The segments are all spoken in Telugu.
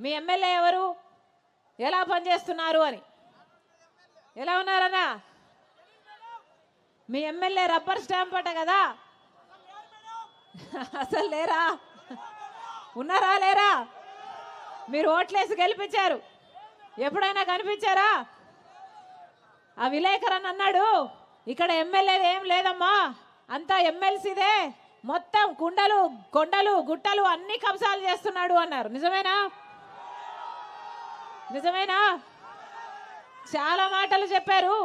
మీ ఎమ్మెల్యే ఎవరు? ఎలా పనిచేస్తున్నారు అని. ఎలా ఉన్నారన్నా? మీ ఎమ్మెల్యే రబ్బర్ స్టాంప్ అట కదా. అసలు లేరా? ఉన్నారా లేరా? మీరు ఓట్లేసి గెలిపించారు. ఎప్పుడైనా కనిపించారా? ఆ విలేకరన్ అన్నాడు ఇక్కడ ఎమ్మెల్యేది ఏం లేదమ్మా. అంతా ఎమ్మెల్సీదే. మొత్తం కుండలు కొండలు గుట్టలు అన్ని కబ్జాలు చేస్తున్నాడు అన్నారు. నిజమేనా? నిజమేనా? చాలా మాటలు చెప్పారు.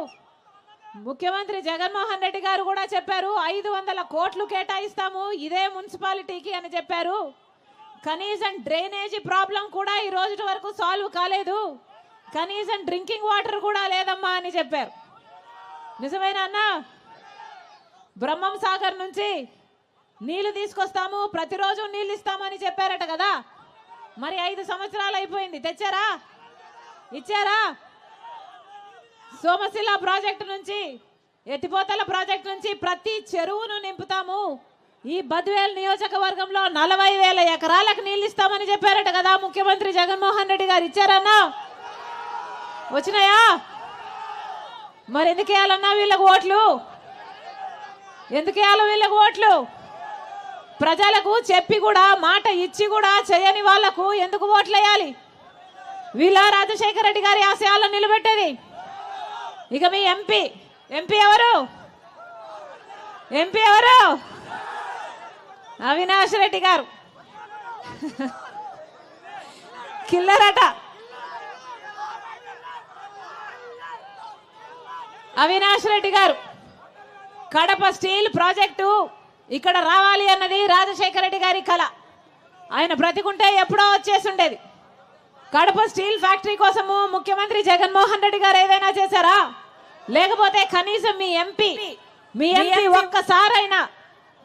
ముఖ్యమంత్రి జగన్మోహన్ రెడ్డి గారు కూడా చెప్పారు ఐదు వందల కోట్లు కేటాయిస్తాము ఇదే మున్సిపాలిటీకి అని చెప్పారు. కనీసం డ్రైనేజీ ప్రాబ్లం కూడా ఈ రోజు వరకు సాల్వ్ కాలేదు. కనీసం డ్రింకింగ్ వాటర్ కూడా లేదమ్మా అని చెప్పారు. నిజమేనా అన్న? బ్రహ్మం సాగర్ నుంచి నీళ్ళు తీసుకొస్తాము ప్రతిరోజు నీళ్ళు ఇస్తామని చెప్పారట కదా. మరి ఐదు సంవత్సరాలు అయిపోయింది తెచ్చారా? ఇచ్చారా? సోమశిల ప్రాజెక్టు నుంచి ఎత్తిపోతల ప్రాజెక్టు నుంచి ప్రతి చెరువును నింపుతాము. ఈ బద్వేల్ నియోజకవర్గంలో నలభై వేల ఎకరాలకు నీళ్ళు ఇస్తామని చెప్పారట కదా ముఖ్యమంత్రి జగన్మోహన్ రెడ్డి గారు. ఇచ్చారన్నా? వచ్చినాయా? మరి ఎందుకు వేయాలన్నా వీళ్ళకు ఓట్లు? ఎందుకు వేయాలి వీళ్ళకు ఓట్లు? ప్రజలకు చెప్పి కూడా మాట ఇచ్చి కూడా చేయని వాళ్ళకు ఎందుకు ఓట్లు వేయాలి? వీళ్ళ రాజశేఖర రెడ్డి గారి ఆశయాలను నిలబెట్టేది. ఇక మీ ఎంపీ ఎంపీ ఎవరు? ఎంపీ ఎవరు? అవినాష్ రెడ్డి గారు. కిల్లరట. అవినాష్ రెడ్డి గారు. కడప స్టీల్ ప్రాజెక్టు ఇక్కడ రావాలి అన్నది రాజశేఖర రెడ్డి గారి కళ ఆయన బ్రతికుంటే ఎప్పుడో వచ్చేసి ఉండేది. కడప స్టీల్ ఫ్యాక్టరీ కోసము ముఖ్యమంత్రి జగన్మోహన్ రెడ్డి గారు ఏదైనా చేశారా? లేకపోతే కనీసం మీ ఎంపీ మీ ఎంపీ ఒక్కసారైనా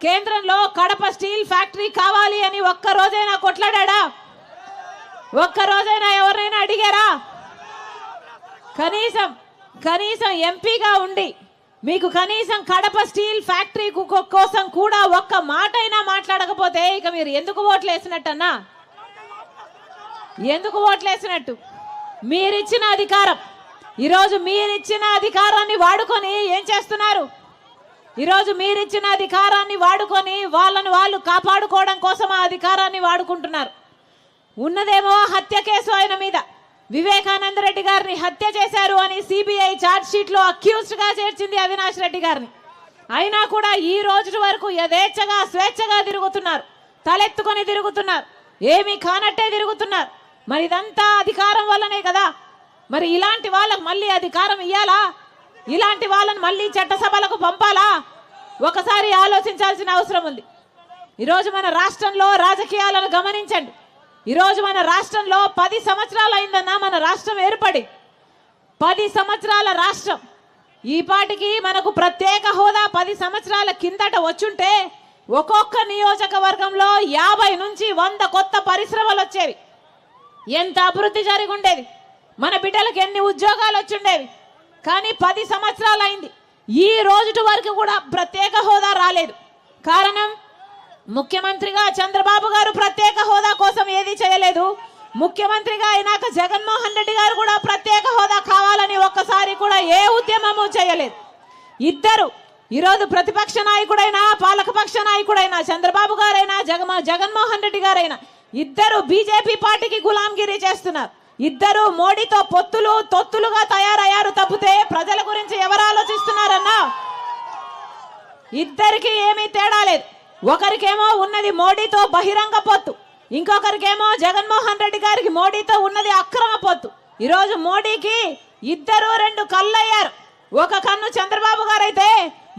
కేంద్రంలో కడప స్టీల్ ఫ్యాక్టరీ కావాలి అని ఒక్క రోజైనా కొట్లాడా ఒక్క రోజైనా ఎవరైనా అడిగారా? కనీసం కనీసం ఎంపీగా ఉండి మీకు కనీసం కడప స్టీల్ ఫ్యాక్టరీ కోసం కూడా ఒక్క మాట అయినా మాట్లాడకపోతే ఇక మీరు ఎందుకు ఓట్లు వేసినట్టన్నా ఎందుకు ఓట్లేసినట్టు? మీరిచ్చిన అధికారం. ఈరోజు మీరిచ్చిన అధికారాన్ని వాడుకొని ఏం చేస్తున్నారు? ఈరోజు మీరిచ్చిన అధికారాన్ని వాడుకొని వాళ్ళను వాళ్ళు కాపాడుకోవడం కోసం ఆ అధికారాన్ని వాడుకుంటున్నారు. ఉన్నదేమో హత్య కేసు ఆయన మీద. వివేకానంద రెడ్డి గారిని హత్య చేశారు అని సిబిఐ ఛార్జ్ షీట్లో చేర్చింది అవినాష్ రెడ్డి గారిని. అయినా కూడా ఈ రోజు వరకు యథేచ్ఛగా స్వేచ్ఛగా తిరుగుతున్నారు. తలెత్తుకొని తిరుగుతున్నారు. ఏమీ కానట్టే తిరుగుతున్నారు. మరి ఇదంతా అధికారం వల్లనే కదా. మరి ఇలాంటి వాళ్ళకు మళ్ళీ అధికారం ఇయ్యాలా? ఇలాంటి వాళ్ళని మళ్ళీ చట్టసభలకు పంపాలా? ఒకసారి ఆలోచించాల్సిన అవసరం ఉంది. ఈరోజు మన రాష్ట్రంలో రాజకీయాలను గమనించండి. ఈరోజు మన రాష్ట్రంలో పది సంవత్సరాలు అయిందన్నా మన రాష్ట్రం ఏర్పడి. పది సంవత్సరాల రాష్ట్రం. ఈ పాటికి మనకు ప్రత్యేక హోదా పది సంవత్సరాల కిందట వచ్చుంటే ఒక్కొక్క నియోజకవర్గంలో యాభై నుంచి వంద కొత్త పరిశ్రమలు వచ్చేవి. ఎంత అభివృద్ధి జరిగి ఉండేది మన బిడ్డలకు ఎన్ని ఉద్యోగాలు వచ్చుండేవి? కానీ పది సంవత్సరాలు అయింది ఈ రోజుటి వరకు కూడా ప్రత్యేక హోదా రాలేదు. కారణం? ముఖ్యమంత్రిగా చంద్రబాబు గారు ప్రత్యేక హోదా కోసం ఏది చేయలేదు? ముఖ్యమంత్రిగా అయినాక జగన్మోహన్ రెడ్డి గారు కూడా ప్రత్యేక హోదా కావాలని ఒక్కసారి కూడా ఏ ఉద్యమము చేయలేదు. ఇద్దరు ఈరోజు ప్రతిపక్ష నాయకుడైనా పాలకపక్ష నాయకుడైనా చంద్రబాబు గారైనా జగమ జగన్మోహన్ రెడ్డి గారైనా ఇద్దరు బీజేపీ పార్టీకి గులాంగిరి చేస్తున్నారు. ఇద్దరు మోడీతో పొత్తులు తొత్తులుగా తయారయ్యారు తప్పితే ప్రజల గురించి ఎవరు ఆలోచిస్తున్నారన్నా? ఇద్దరికి ఏమీ తేడా లేదు. ఒకరికేమో ఉన్నది మోడీతో బహిరంగ పొత్తు. ఇంకొకరికేమో జగన్మోహన్ రెడ్డి గారికి మోడీతో ఉన్నది అక్రమ పొత్తు. ఈరోజు మోడీకి ఇద్దరు రెండు కళ్ళయ్యారు. ఒక కన్ను చంద్రబాబు గారు అయితే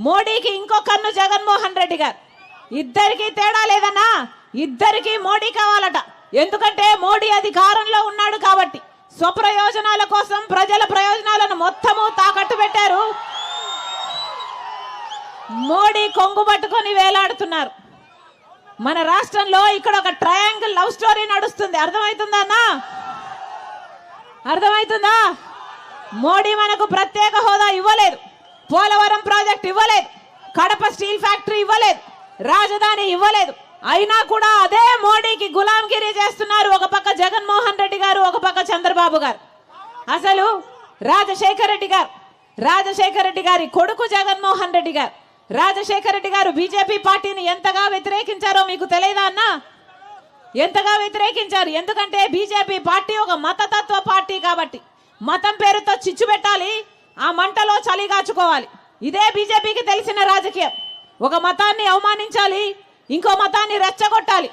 మోడీకి ఇంకో కన్ను జగన్మోహన్ రెడ్డి గారు. ఇద్దరికి తేడా లేదన్నా? ఇద్దరికి మోడీ కావాలట. ఎందుకంటే మోడీ అధికారంలో ఉన్నాడు కాబట్టి స్వప్రయోజనాల కోసం ప్రజల ప్రయోజనాలను మొత్తము తాకట్టు పెట్టారు. మోడీ కొంగు పట్టుకొని వేలాడుతున్నారు. మన రాష్ట్రంలో ఇక్కడ ఒక ట్రయాంగిల్ లవ్ స్టోరీ నడుస్తుంది. అర్థమవుతుందా అన్నా? అర్థమవుతుందా? మోడీ మనకు ప్రత్యేక హోదా ఇవ్వలేదు. పోలవరం ప్రాజెక్ట్ ఇవ్వలేదు. కడప స్టీల్ ఫ్యాక్టరీ ఇవ్వలేదు. రాజధాని ఇవ్వలేదు. అయినా కూడా అదే మోడీకి గులాంగిరి చేస్తున్నారు ఒక పక్క జగన్మోహన్ రెడ్డి గారు ఒక పక్క చంద్రబాబు గారు. అసలు రాజశేఖర రెడ్డి గారు రాజశేఖర రెడ్డి గారి కొడుకు జగన్మోహన్ రెడ్డి గారు రాజశేఖర రెడ్డి గారు బీజేపీ పార్టీని ఎంతగా వ్యతిరేకించారో మీకు తెలియదా అన్నా? ఎంతగా వ్యతిరేకించారు? ఎందుకంటే బీజేపీ పార్టీ ఒక మతతత్వ పార్టీ కాబట్టి. మతం పేరుతో చిచ్చు పెట్టాలి ఆ మంటలో చలిగాచుకోవాలి ఇదే బీజేపీకి తెలిసిన రాజకీయం. ఒక మతాన్ని అవమానించాలి ఇంకో మతాన్ని రెచ్చగొట్టాలి.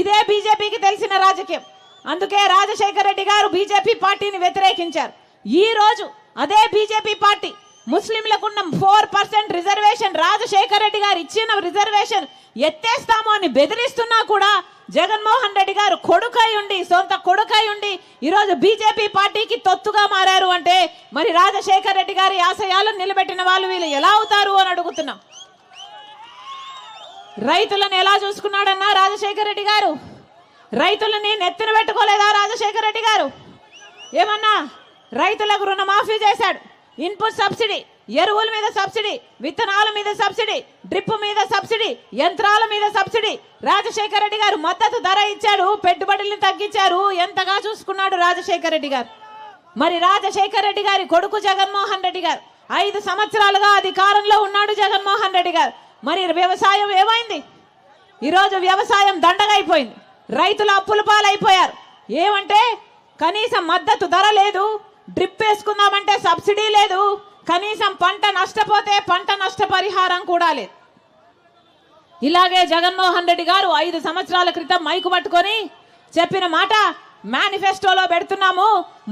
ఇదే బీజేపీకి తెలిసిన రాజకీయం. అందుకే రాజశేఖర రెడ్డి గారు బీజేపీ పార్టీని వ్యతిరేకించారు. ఈ రోజు అదే BJP party ముస్లింలకున్న four percent reservation Rajasekhara Reddy గారు ఇచ్చిన రిజర్వేషన్ ఎత్తేస్తాము అని బెదిరిస్తున్నా కూడా జగన్మోహన్ రెడ్డి గారు కొడుకై ఉండి సొంత కొడుకై ఉండి ఈరోజు బీజేపీ పార్టీకి తొత్తుగా మారారు అంటే మరి రాజశేఖర రెడ్డి గారి ఆశయాలను నిలబెట్టిన వాళ్ళు వీళ్ళు ఎలా అవుతారు అని అడుగుతున్నాం. రైతులను ఎలా చూసుకున్నాడన్నా రాజశేఖర రెడ్డి గారు? రైతులని నెత్తిన పెట్టుకోలేదా రాజశేఖర రెడ్డి గారు? ఏమన్నా రైతులకు రుణమాఫీ చేశాడు. ఇన్పుట్ సబ్సిడీ ఎరువుల మీద సబ్సిడీ విత్తనాల మీద సబ్సిడీ డ్రిప్ మీద సబ్సిడీ యంత్రాల మీద సబ్సిడీ. రాజశేఖర రెడ్డి గారు మద్దతు ధర ఇచ్చాడు పెట్టుబడులను తగ్గించారు. ఎంతగా చూసుకున్నాడు రాజశేఖర రెడ్డి గారు? మరి రాజశేఖర రెడ్డి గారి కొడుకు జగన్మోహన్ రెడ్డి గారు ఐదు సంవత్సరాలుగా అధికారంలో ఉన్నాడు జగన్మోహన్ రెడ్డి గారు. మరి వ్యవసాయం ఏమైంది? ఈరోజు వ్యవసాయం దండగైపోయింది. రైతులు అప్పుల పాలైపోయారు. ఏమంటే కనీసం మద్దతు ధర లేదు డ్రిప్ వేసుకుందామంటే సబ్సిడీ లేదు కనీసం పంట నష్టపోతే పంట నష్టపరిహారం కూడా లేదు. ఇలాగే జగన్మోహన్ రెడ్డి గారు ఐదు సంవత్సరాల క్రితం మైకు పట్టుకొని చెప్పిన మాట మేనిఫెస్టోలో పెడుతున్నాము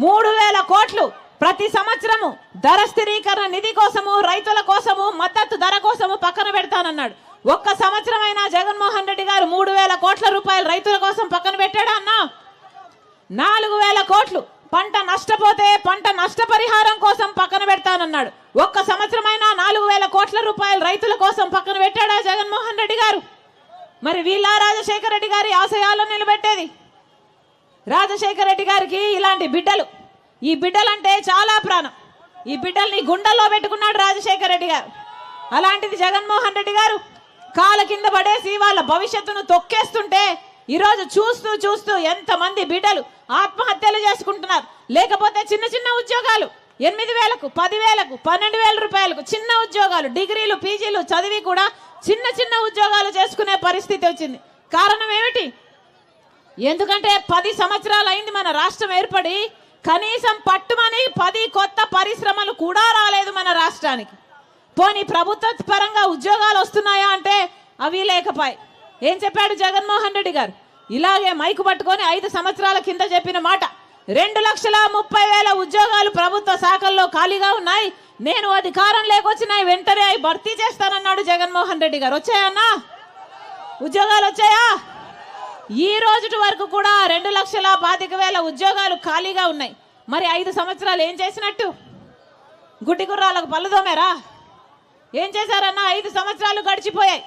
మూడు వేల కోట్లు. ప్రతి సంవత్సరము ధర స్థిరీకరణ నిధి కోసము రైతుల కోసము మద్దతు ధర కోసము పక్కన పెడతానన్నాడు. ఒక్క సంవత్సరమైనా జగన్మోహన్ రెడ్డి గారు మూడు వేల కోట్ల రూపాయలు రైతుల కోసం పక్కన పెట్టాడా అన్నా? నాలుగు వేల కోట్లు. పంట నష్టపోతే పంట నష్టపరిహారం కోసం పక్కన పెడతానన్నాడు. ఒక్క సంవత్సరమైనా నాలుగు వేల కోట్ల రూపాయలు రైతుల కోసం పక్కన పెట్టాడా జగన్మోహన్ రెడ్డి గారు? మరి వీళ్ళ రాజశేఖర రెడ్డి గారి ఆశయాలను నిలబెట్టేది? రాజశేఖర రెడ్డి గారికి ఇలాంటి బిడ్డలు ఈ బిడ్డలంటే చాలా ప్రాణం. ఈ బిడ్డల్ని గుండెల్లో పెట్టుకున్నాడు రాజశేఖర రెడ్డి గారు. అలాంటిది జగన్మోహన్ రెడ్డి గారు కాల కింద పడేసి వాళ్ళ భవిష్యత్తును తొక్కేస్తుంటే ఈరోజు చూస్తూ చూస్తూ ఎంతమంది బిడ్డలు ఆత్మహత్యలు చేసుకుంటున్నారు. లేకపోతే చిన్న చిన్న ఉద్యోగాలు ఎనిమిది వేలకు పదివేలకు పన్నెండు వేల రూపాయలకు చిన్న ఉద్యోగాలు డిగ్రీలు పీజీలు చదివి కూడా చిన్న చిన్న ఉద్యోగాలు చేసుకునే పరిస్థితి వచ్చింది. కారణం ఏమిటి? ఎందుకంటే పది సంవత్సరాలు అయింది మన రాష్ట్రం ఏర్పడి కనీసం పట్టుమని పది కొత్త పరిశ్రమలు కూడా రాలేదు మన రాష్ట్రానికి. పోనీ ప్రభుత్వ పరంగా ఉద్యోగాలు వస్తున్నాయా అంటే అవి లేకపాయి. ఏం చెప్పాడు జగన్మోహన్ రెడ్డి గారు? ఇలాగే మైకు పట్టుకొని ఐదు సంవత్సరాల కింద చెప్పిన మాట. రెండు లక్షల ముప్పై వేల ఉద్యోగాలు ప్రభుత్వ శాఖల్లో ఖాళీగా ఉన్నాయి. నేను అధికారం లేకొచ్చినాయి వెంటనే అవి భర్తీ చేస్తానన్నాడు జగన్మోహన్ రెడ్డి గారు. వచ్చాయన్నా? ఉద్యోగాలు వచ్చాయా? ఈ రోజుటి వరకు కూడా రెండు లక్షల పాతిక వేల ఉద్యోగాలు ఖాళీగా ఉన్నాయి. మరి ఐదు సంవత్సరాలు ఏం చేసినట్టు? గుడ్డి గుర్రాలకు పళ్ళు తోమారా? ఏం చేశారన్న? ఐదు సంవత్సరాలు గడిచిపోయాయి.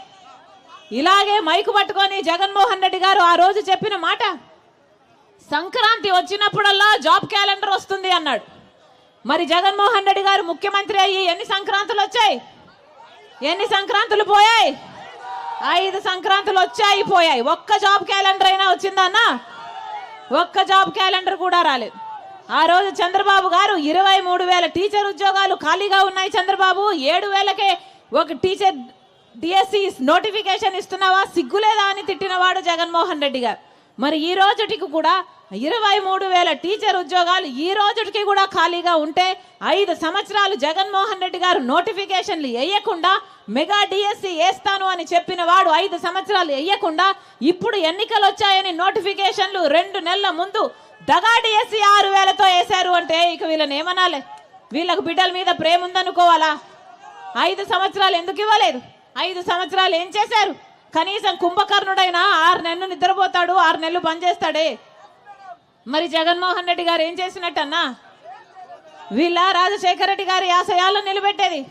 ఇలాగే మైకు పట్టుకొని జగన్మోహన్ రెడ్డి గారు ఆ రోజు చెప్పిన మాట సంక్రాంతి వచ్చినప్పుడల్లా జాబ్ క్యాలెండర్ వస్తుంది అన్నాడు. మరి జగన్మోహన్ రెడ్డి గారు ముఖ్యమంత్రి అయ్యి ఎన్ని సంక్రాంతులు వచ్చాయి? ఎన్ని సంక్రాంతులు పోయాయి? ఐదు సంక్రాంతులు వచ్చాయి పోయాయి ఒక్క జాబ్ క్యాలెండర్ అయినా వచ్చిందన్నా ఒక్క జాబ్ క్యాలెండర్ కూడా రాలేదు. ఆ రోజు చంద్రబాబు గారు ఇరవై మూడు వేల టీచర్ ఉద్యోగాలు ఖాళీగా ఉన్నాయి చంద్రబాబు. ఏడు వేలకే ఒక టీచర్ డిఎస్సి నోటిఫికేషన్ ఇస్తున్నావా? సిగ్గులేదా అని తిట్టినవాడు జగన్మోహన్ రెడ్డి గారు. మరి ఈ రోజుటికి కూడా ఇరవై మూడు వేల టీచర్ ఉద్యోగాలు ఈ రోజుటికి కూడా ఖాళీగా ఉంటే ఐదు సంవత్సరాలు జగన్మోహన్ రెడ్డి గారు నోటిఫికేషన్లు వేయకుండా మెగా డిఎస్సి వేస్తాను అని చెప్పిన వాడు ఐదు సంవత్సరాలు వేయకుండా ఇప్పుడు ఎన్నికలు వచ్చాయని నోటిఫికేషన్లు రెండు నెలల ముందు దగా డిఎస్సి ఆరు వేలతో వేశారు అంటే ఇక వీళ్ళని ఏమనాలి? వీళ్ళకు బిడ్డల మీద ప్రేమ ఉందనుకోవాలా ఐదు సంవత్సరాలు ఎందుకు ఇవ్వలేదు? ఐదు సంవత్సరాలు ఏం చేశారు? కనీసం కుంభకర్ణుడైనా ఆరు నెలలు నిద్రపోతాడు ఆరు నెలలు పనిచేస్తాడే మరి జగన్మోహన్ రెడ్డి గారు ఏం చేసినట్టన్నా? వీళ్ళ రాజశేఖర రెడ్డి గారి ఆశయాలను నిలబెట్టేది.